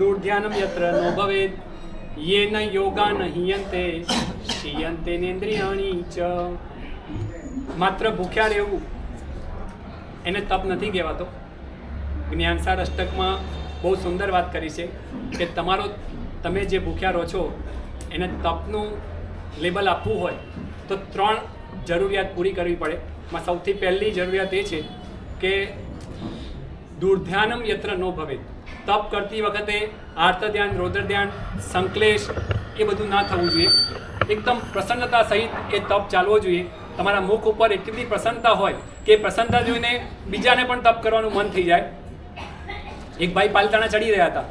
દુર્ધ્યાનમ યત્ર નો ભવેદ. યેન યોગા નહિયંતે હિયંતે શિયંતે નેન્દ્રિયાણી ચ. માત્ર ભૂખ્યા રહેવું. એને તપ નથી કહેવાતો. જ્ઞાનસાર અષ્ટકમાં બહુ સુંદર વાત કરી છે કે તમારો, તમે જે ભૂખ્યા રહો છો, એને તપનું લેબલ આપવું હોય તો ત્રણ જરૂરિયાત પૂરી કરવી પડે. એમાં સૌથી પહેલી જરૂરિયાત એ છે કે દુર્ધ્યાનમ યત્ર નો ભવે તપ કરતી વખતે આર્ત ધ્યાન, રૌદ્ર ધ્યાન, સંકલેશ એ બધું ના થવું જોઈએ. એકદમ પ્રસન્નતા સહિત એ તપ ચાલવો જોઈએ. તમારા મુખ ઉપર એટલી બધી પ્રસન્નતા હોય કે પ્રસન્નતા જોઈને બીજાને પણ તપ કરવાનું મન થઈ જાય. એક ભાઈ પાલતાણા ચડી રહ્યા હતા.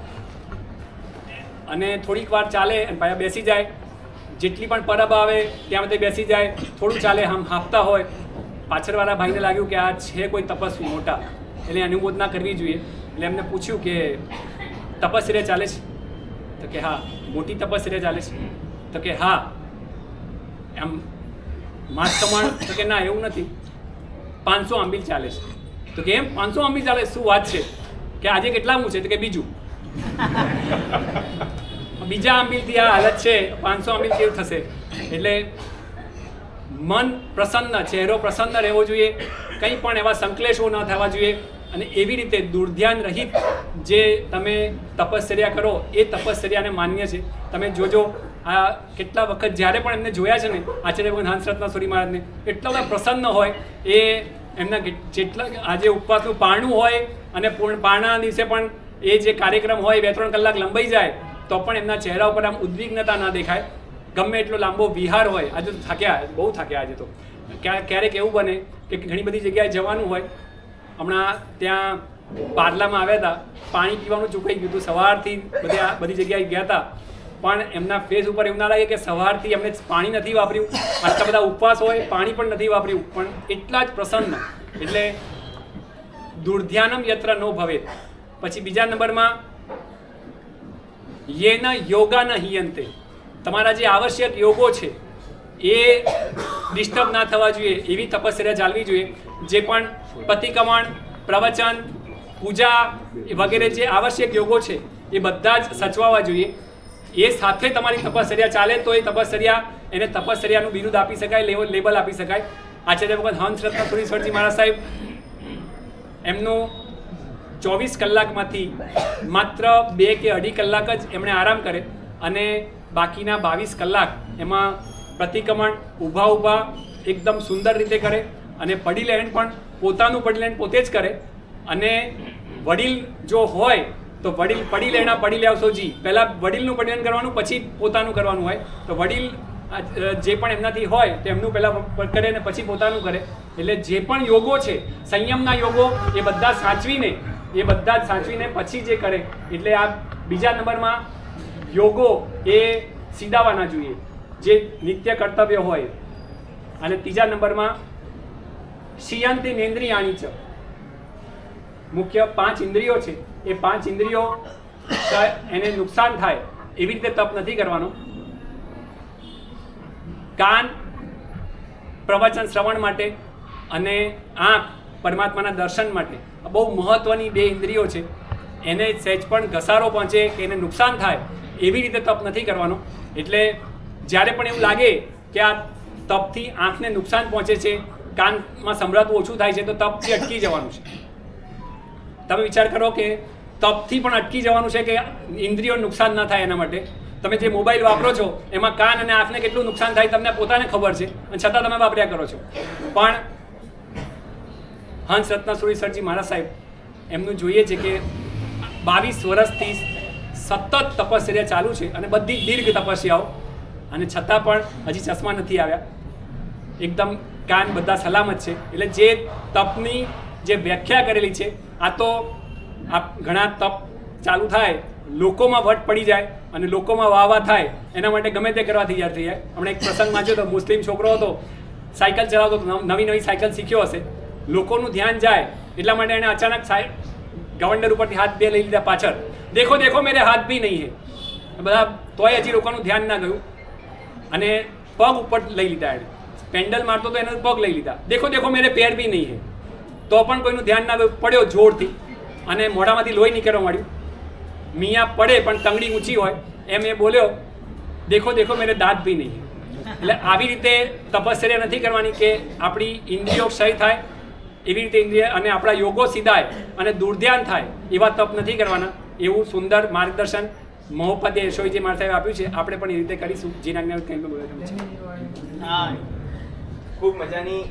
અને થોડીક વાર ચાલે અને ભાઈ બેસી જાય. જેટલી પણ પરબ આવે ત્યાં બધે બેસી જાય. થોડું ચાલે, આમ હાંફતા હોય. પાછળવાળા ભાઈને લાગ્યું કે આ છે કોઈ તપસ્વી મોટા. એટલે અનુમોદના કરવી જોઈએ. એટલે એમને પૂછ્યું કે તપસ્યા ચાલે છે? તો કે હા, મોટી તપસ્યા ચાલે છે. તો કે હા. એમ માસ કમાણ તો કે ના, એવું નથી. પાંચસો આંબીલ ચાલે છે. તો કે એમ, પાંચસો આંબીલ ચાલે શું વાત છે? કે આજે કેટલામું છે? તો કે બીજું. બીજા આંબીલથી આ હાલત છે, પાંચસો આંબીલ કેવું થશે? એટલે મન પ્રસન્ન, ચહેરો પ્રસન્ન રહેવો જોઈએ. કંઈ પણ એવા સંકલેશો ન થવા જોઈએ. અને એવી રીતે દુર્ધ્યાન રહિત જે તમે તપશ્ચર્યા કરો, એ તપશ્ચર્યાને માન્ય છે. તમે જોજો, આ કેટલા વખત જ્યારે પણ એમને જોયા છે ને, આચાર્ય ભગવાન હંસરત્ના સુરી મહારાજને, એટલા બધા પ્રસન્ન હોય, એ એમના જેટલા આજે ઉપવાસનું પારણું હોય અને પૂર્ણ પારણા દિવસે પણ એ જે કાર્યક્રમ હોય, બે ત્રણ કલાક લંબાઈ જાય, તો પણ એમના ચહેરા ઉપર આમ ઉદ્વિગ્નતા ના દેખાય. ગમે એટલો લાંબો વિહાર હોય, આજે તો થાક્યા, બહુ થાક્યા આજે તો. ક્યા- ક્યારેક એવું બને કે ઘણી બધી જગ્યાએ જવાનું હોય હમણાં ત્યાં પાર્લામાં આવ્યા હતા. પાણી પીવાનું ચૂકાઈ ગયું હતું. સવારથી બધા બધી જગ્યાએ ગયા હતા. પણ એમના ફેસ ઉપર એવું ના લાગે કે સવારથી એમને પાણી નથી વાપર્યું. આટલા બધા ઉપવાસ હોય, પાણી પણ નથી વાપર્યું. પણ એટલા જ પ્રસન્ન. એટલે દુર્ધ્યાનમ યત્ર નો ભવે. પછી બીજા નંબરમાં, યેન યોગા ન હિયંતે. તમારા જે આવશ્યક યોગો છે, એ ડિસ્ટર્બ ના થવા જોઈએ, એવી તપસ્યા ચાલવી જોઈએ, જે પણ પ્રતિક્રમણ પ્રવચન, પૂજા વગેરે જે આવશ્યક યોગો છે, એ બધા જ સચવાવા જોઈએ. એ સાથે તમારી તપશ્ચર્યા ચાલે તો એ તપશ્ચર્યા એને તપશ્ચર્યાનું બિરુદ આપી શકાય લેબલ આપી શકાય. આચાર્ય ભગવાન હંસ રત્ન સુરેશ્વરજી મહારાજ સાહેબ, એમનું ચોવીસ કલાકમાંથી માત્ર બે કે અઢી કલાક જ એમણે આરામ કરે અને બાકીના બાવીસ કલાક એમાં પ્રતિક્રમણ ઊભા ઊભા એકદમ સુંદર રીતે કરે અને પડી લેણ પણ પોતાનું પડી લેણ પોતે જ કરે. અને વડીલ જો હોય તો વડીલ પડી લેણા પડી લેવસોજી પહેલાં વડીલનું પડી કરવાનું, પછી પોતાનું કરવાનું હોય. તો વડીલ જે પણ એમનાથી હોય તો એમનું પહેલાં કરે ને પછી પોતાનું કરે. એટલે જે પણ યોગો છે, સંયમના યોગો એ બધા સાચવીને, એ બધા જ સાચવીને પછી જે કરે. એટલે આ બીજા નંબરમાં યોગો એ સીધાવાના જોઈએ. જે નિત્ય કર્તવ્ય હોય. અને ત્રીજા નંબરમાં શિયંતી નેન્દ્રિયાણી છે મુખ્ય પાંચ ઇન્દ્રિયો છે. એ પાંચ ઇન્દ્રિયો એને નુકસાન થાય એવી રીતે તપ નથી કરવાનો. કાન પ્રવચન શ્રવણ માટે અને આંખ પરમાત્માના દર્શન માટે બહુ મહત્વની બે ઇન્દ્રિયો છે. એને સહેજ પણ ઘસારો પહોંચે કે એને નુકસાન થાય એવી રીતે તપ નથી કરવાનો. એટલે જ્યારે પણ એવું લાગે કે આ તપથી આંખને નુકસાન પહોંચે છે, કાનમાં સંભળાતું ઓછું થાય છે, તો તપથી અટકી જવાનું છે. તમે વિચાર કરો કે તપથી પણ અટકી જવાનું છે કે ઇન્દ્રિયો નુકસાન ના થાય એના માટે? તમે જે મોબાઈલ વાપરો છો, એમાં કાન અને આંખને કેટલું નુકસાન થાય તમને પોતાને ખબર છે, અને છતાં તમે વાપર્યા કરો છો. પણ હંસ રત્નસુરી સુરીસરજી મહારાજ સાહેબ, એમનું જોઈએ છે કે બાવીસ વર્ષથી સતત તપસ્યા ચાલુ છે અને બધી દીર્ઘ તપસ્યાઓ અને છતાં પણ હજી ચશ્મા નથી આવ્યા. એકદમ કાન બધા સલામત છે. એટલે જે તપની જે વ્યાખ્યા કરેલી છે, આ તો આ ઘણા તપ ચાલુ થાય, લોકોમાં વટ પડી જાય અને લોકોમાં વાહ થાય, એના માટે ગમે તે કરવા તૈયાર થઈ જાય. હમણાં એક પ્રસંગ વાંચ્યો તો મુસ્લિમ છોકરો હતો, સાયકલ ચલાવતો હતો, નવી નવી સાયકલ શીખ્યો હશે. લોકોનું ધ્યાન જાય, એટલા માટે એણે અચાનક સાહેબ ગવર્નર ઉપરથી હાથ બે લઈ લીધા પાછળ. દેખો દેખો, મેરે હાથ બી નહીં હે. બધા તોય હજી લોકોનું ધ્યાન ના ગયું. અને પગ ઉપર લઈ લીધા એને. પેન્ડલ મારતો તો એને પગ લઈ લીધા. દેખો દેખો, મેરે પેર બી નહીં હે. તો પણ કોઈનું ધ્યાન ના પડ્યો જોરથી. અને મોઢામાંથી લોહી નીકળવા માંડ્યું. મિયા પડે, પણ તંગડી ઊંચી હોય. એમ એ બોલ્યો, દેખો દેખો, મેરે દાંત બી નહીં એટલે આવી રીતે તપશ્ચર્યા નથી કરવાની કે આપણી ઇન્દ્રિયો ક્ષય થાય, એવી રીતે ઇન્દ્રિય અને આપણા યોગો સીધાય અને દુર્ધ્યાન થાય, એવા તપ નથી કરવાના. એવું સુંદર માર્ગદર્શન મહોપદ્ય યશોજી માર સાહેબ આપ્યું છે. આપણે પણ એ રીતે કરીશું. જેના જ્ઞાન કંઈ પણ બોલે ખૂબ મજાની